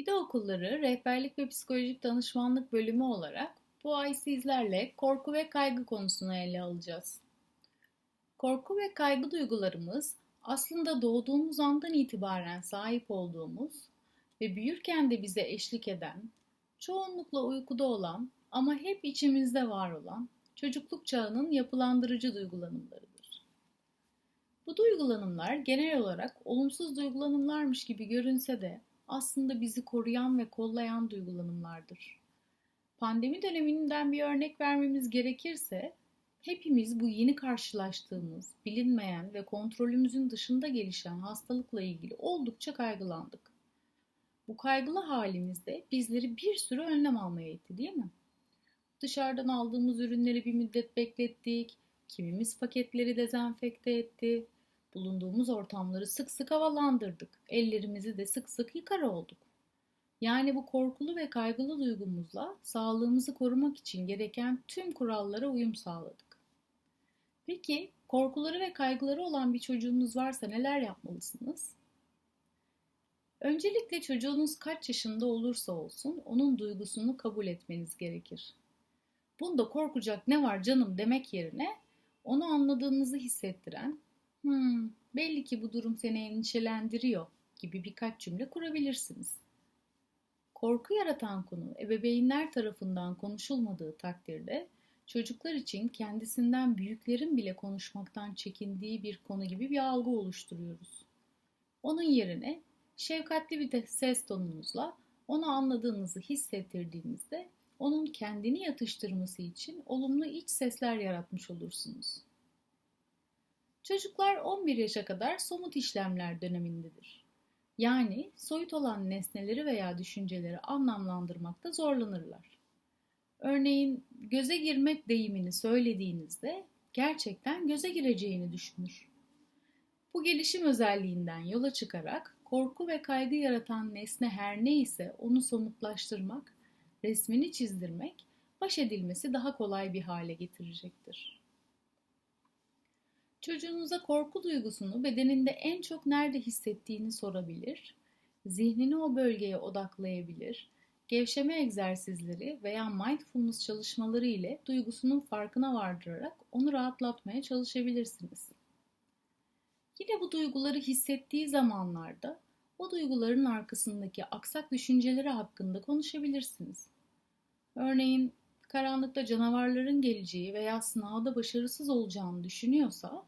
İde Okulları Rehberlik ve Psikolojik Danışmanlık Bölümü olarak bu ay sizlerle korku ve kaygı konusunu ele alacağız. Korku ve kaygı duygularımız aslında doğduğumuz andan itibaren sahip olduğumuz ve büyürken de bize eşlik eden, çoğunlukla uykuda olan ama hep içimizde var olan çocukluk çağının yapılandırıcı duygulanımlarıdır. Bu duygulanımlar genel olarak olumsuz duygulanımlarmış gibi görünse de aslında bizi koruyan ve kollayan duygulanımlardır. Pandemi döneminden bir örnek vermemiz gerekirse, hepimiz bu yeni karşılaştığımız, bilinmeyen ve kontrolümüzün dışında gelişen hastalıkla ilgili oldukça kaygılandık. Bu kaygılı halimizde bizleri bir sürü önlem almaya itti değil mi? Dışarıdan aldığımız ürünleri bir müddet beklettik, kimimiz paketleri dezenfekte etti, Bulunduğumuz ortamları sık sık havalandırdık. Ellerimizi de sık sık yıkar olduk. Yani bu korkulu ve kaygılı duygumuzla sağlığımızı korumak için gereken tüm kurallara uyum sağladık. Peki korkuları ve kaygıları olan bir çocuğunuz varsa neler yapmalısınız? Öncelikle çocuğunuz kaç yaşında olursa olsun onun duygusunu kabul etmeniz gerekir. Bunda korkacak ne var canım demek yerine onu anladığınızı hissettiren Hmm, belli ki bu durum seni endişelendiriyor gibi birkaç cümle kurabilirsiniz. Korku yaratan konu ebeveynler tarafından konuşulmadığı takdirde çocuklar için kendisinden büyüklerin bile konuşmaktan çekindiği bir konu gibi bir algı oluşturuyoruz. Onun yerine şefkatli bir ses tonunuzla onu anladığınızı hissettirdiğinizde onun kendini yatıştırması için olumlu iç sesler yaratmış olursunuz. Çocuklar 11 yaşa kadar somut işlemler dönemindedir. Yani soyut olan nesneleri veya düşünceleri anlamlandırmakta zorlanırlar. Örneğin göze girmek deyimini söylediğinizde gerçekten göze gireceğini düşünür. Bu gelişim özelliğinden yola çıkarak korku ve kaygı yaratan nesne her neyse onu somutlaştırmak, resmini çizdirmek, baş edilmesi daha kolay bir hale getirecektir. Çocuğunuza korku duygusunu bedeninde en çok nerede hissettiğini sorabilir, zihnini o bölgeye odaklayabilir, gevşeme egzersizleri veya mindfulness çalışmaları ile duygusunun farkına vardırarak onu rahatlatmaya çalışabilirsiniz. Yine bu duyguları hissettiği zamanlarda o duyguların arkasındaki aksak düşünceleri hakkında konuşabilirsiniz. Örneğin karanlıkta canavarların geleceği veya sınavda başarısız olacağını düşünüyorsa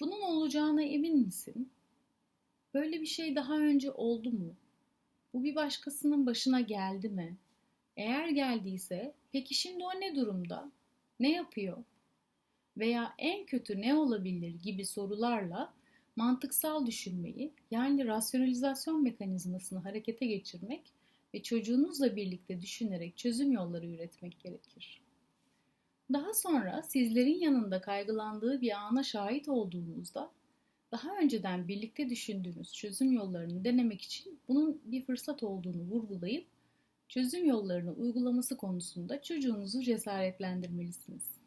bunun olacağına emin misin? Böyle bir şey daha önce oldu mu? Bu bir başkasının başına geldi mi? Eğer geldiyse peki şimdi o ne durumda? Ne yapıyor? Veya en kötü ne olabilir gibi sorularla mantıksal düşünmeyi yani rasyonalizasyon mekanizmasını harekete geçirmek ve çocuğunuzla birlikte düşünerek çözüm yolları üretmek gerekir. Daha sonra sizlerin yanında kaygılandığı bir ana şahit olduğunuzda daha önceden birlikte düşündüğünüz çözüm yollarını denemek için bunun bir fırsat olduğunu vurgulayıp çözüm yollarını uygulaması konusunda çocuğunuzu cesaretlendirmelisiniz.